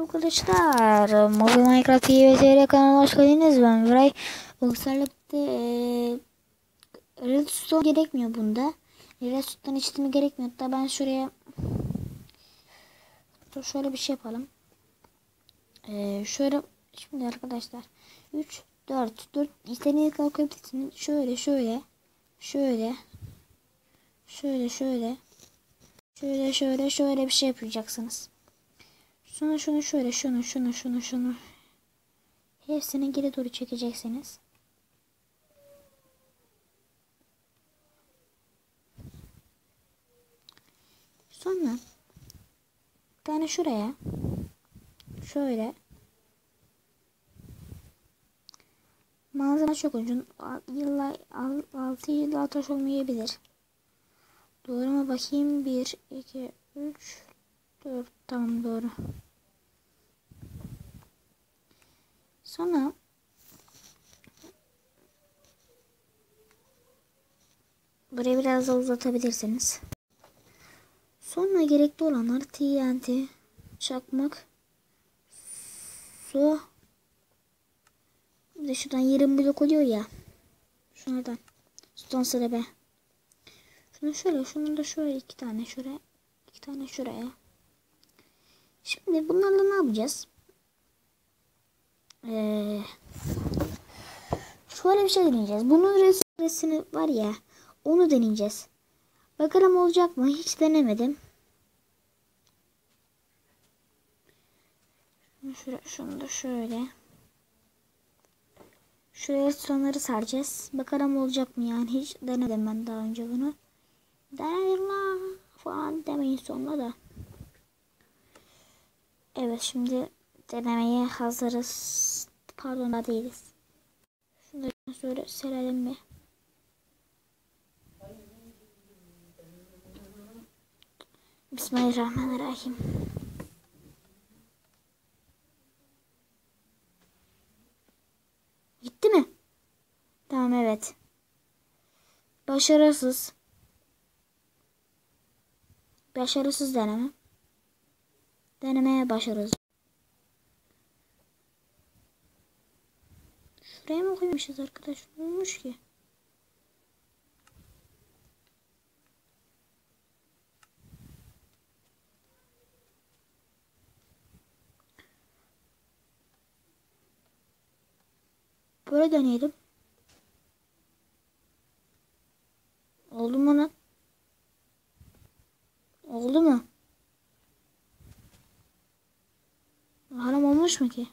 Arkadaşlar Mobil Minecraft TVTR kanalına hoş geldiniz. Ben Miray. Bilgisayarlıkta ee, Redstone gerekmiyor bunda. Redstone içtiğimi gerekmiyor. Hatta ben şuraya Dur şöyle bir şey yapalım. Ee, Şöyle Şimdi arkadaşlar 3 4 4 istediğiniz kadar koyabilirsiniz. Şöyle şöyle Şöyle Şöyle şöyle Şöyle şöyle şöyle bir şey yapacaksınız Sonra şunu şöyle şunu şunu şunu şunu. Hepsini geri doğru çekeceksiniz. Sonra bir tane şuraya şöyle malzeme çok uzun yıllar 6 yıl taş olmayabilir. Doğru mu bakayım 1 2 3 4 tamam doğru. Sonra burayı biraz da uzatabilirsiniz. Sonra gerekli olanlar TNT, çakmak, su. Bir de şuradan 20 blok oluyor ya. Şunlardan. Stone slab'e. Şunu şöyle, şunu da şöyle iki tane şuraya. iki tane şuraya. Şimdi bunlarla ne yapacağız? Ee, şöyle bir şey deneyeceğiz. Bunun resmi var ya. Onu deneyeceğiz. Bakalım olacak mı? Hiç denemedim. Şöyle, şunu da şöyle. Şuraya sonları saracağız. Bakalım olacak mı yani. Hiç denedim ben daha önce bunu. Denedim la falan demeyin sonra da. Evet şimdi denemeye hazırız. Pardon da değiliz. Şunu şöyle serelim bir. Bismillahirrahmanirrahim. Gitti mi? Tamam evet. Başarısız. Başarısız deneme. Denemeye başarırız. Şuraya mı koymuşuz arkadaş? Olmuş ki. Böyle deneyelim. Oldu mu lan? Oldu mu? Haram olmuş mu ki?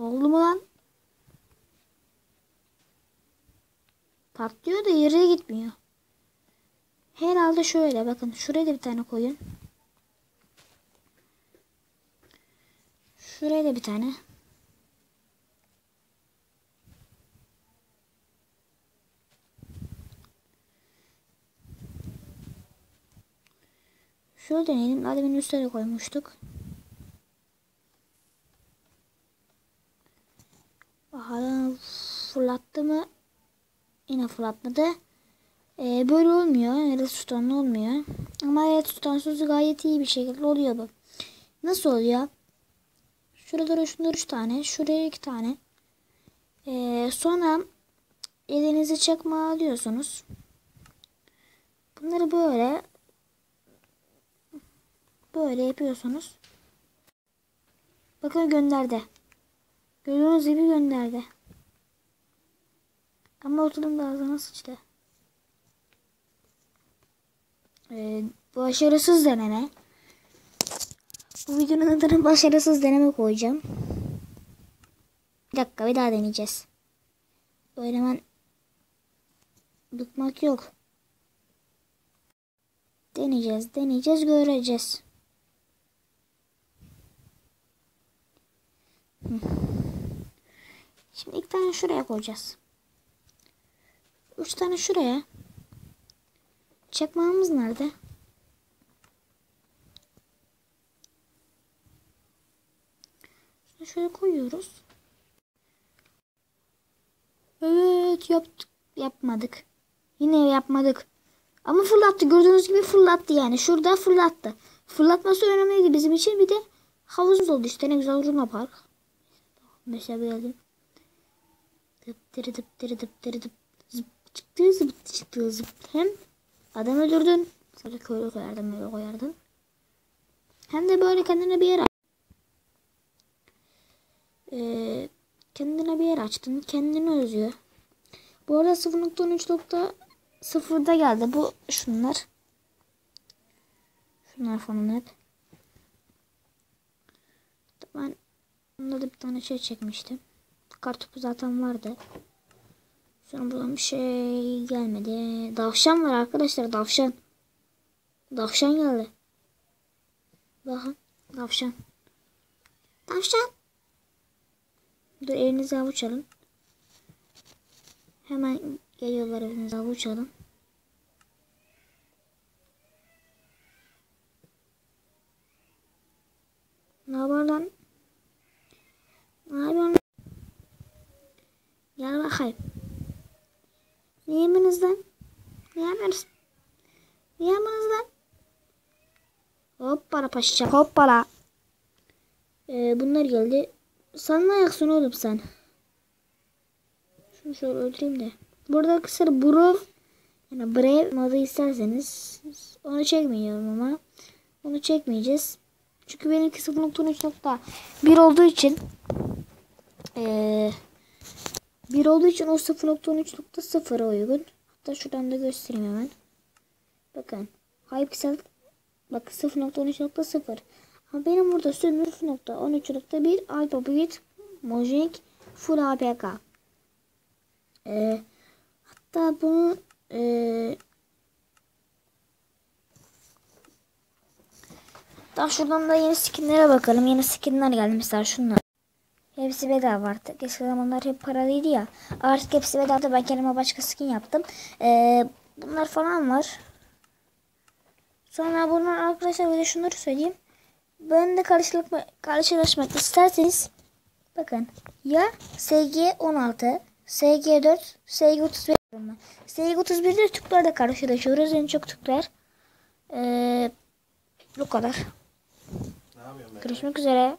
Oldu mu lan? Patlıyor da yere gitmiyor. Herhalde şöyle bakın şuraya da bir tane koyun. Şuraya da bir tane. Şöyle deneyelim. Adem'in üstüne koymuştuk. Bakalım fırlattı mı? Yine fırlatmadı. Ee, böyle olmuyor. Redstone olmuyor. Ama Redstone'suz gayet iyi bir şekilde oluyor bu. Nasıl oluyor? Şurada şunlar 3 tane. Şuraya 2 tane. Ee, sonra elinizi çakma alıyorsunuz. Bunları böyle böyle yapıyorsunuz. Bakın gönderdi. Gördüğünüz gibi gönderdi. Ama oturum da ağzına sıçtı. Ee, başarısız deneme. Bu videonun adını başarısız deneme koyacağım. Bir dakika bir daha deneyeceğiz. Böyle hemen bıkmak yok. Deneyeceğiz, deneyeceğiz, göreceğiz. Şimdi iki tane şuraya koyacağız. Üç tane şuraya. Çakmağımız nerede? Şöyle koyuyoruz. Evet yaptık. Yapmadık. Yine yapmadık. Ama fırlattı. Gördüğünüz gibi fırlattı yani. Şurada fırlattı. Fırlatması önemliydi bizim için. Bir de havuzumuz oldu işte. Ne güzel Runa Park. Mesela geldim. Dıp dırı dıp dırı dıp dırı dıp. Zıp çıktı zıp çıktı zıp. Hem adam öldürdün. Sadece köylü koyardın böyle koyardın. Hem de böyle kendine bir yer ee, kendine bir yer açtın. Kendini özüyor. Bu arada 0.13.0'da geldi. Bu şunlar. Şunlar falan hep. Ben bunda da bir tane şey çekmiştim. Kartopu zaten vardı. Sonra buradan bir şey gelmedi. Davşan var arkadaşlar. Davşan. Davşan geldi. Bakın. Davşan. Davşan. Dur elinize avuç alın. Hemen geliyorlar elinize avuç alın. Ne haber lan? Ne yapıyorsun? Gel bakayım. Ne yeminiz lan? Ne yapıyorsunuz? Ne yapıyorsunuz lan? Hoppala paşa hoppala. Ee, bunlar geldi. Sen ne ayaksın oğlum sen? Şunu şöyle öldüreyim de. Burada kısa Brov yani Brave modu isterseniz onu çekmiyorum ama onu çekmeyeceğiz. Çünkü benimki 0.13.1 olduğu için ee, 1 olduğu için o 0.13.0'a uygun. Hatta şuradan da göstereyim hemen. Bakın. Hypixel bak 0.13.0 ama benim burada sürümüm 0.13.1 Alphabet Mojang Full APK. Ee, hatta bunu ee, Daha şuradan da yeni skinlere bakalım. Yeni skinler geldi mesela şunlar. Hepsi bedava artık. Eski zamanlar hep paralıydı ya. Artık hepsi bedava. Ben kendime başka skin yaptım. Ee, bunlar falan var. Sonra bunlar arkadaşlar de şunları söyleyeyim. Ben de karşılaşma, karşılaşmak isterseniz bakın ya SG16, SG4, SG31 SG31'de Türklerle karşılaşıyoruz. En çok Türkler. Ee, bu kadar. Görüşmek üzere.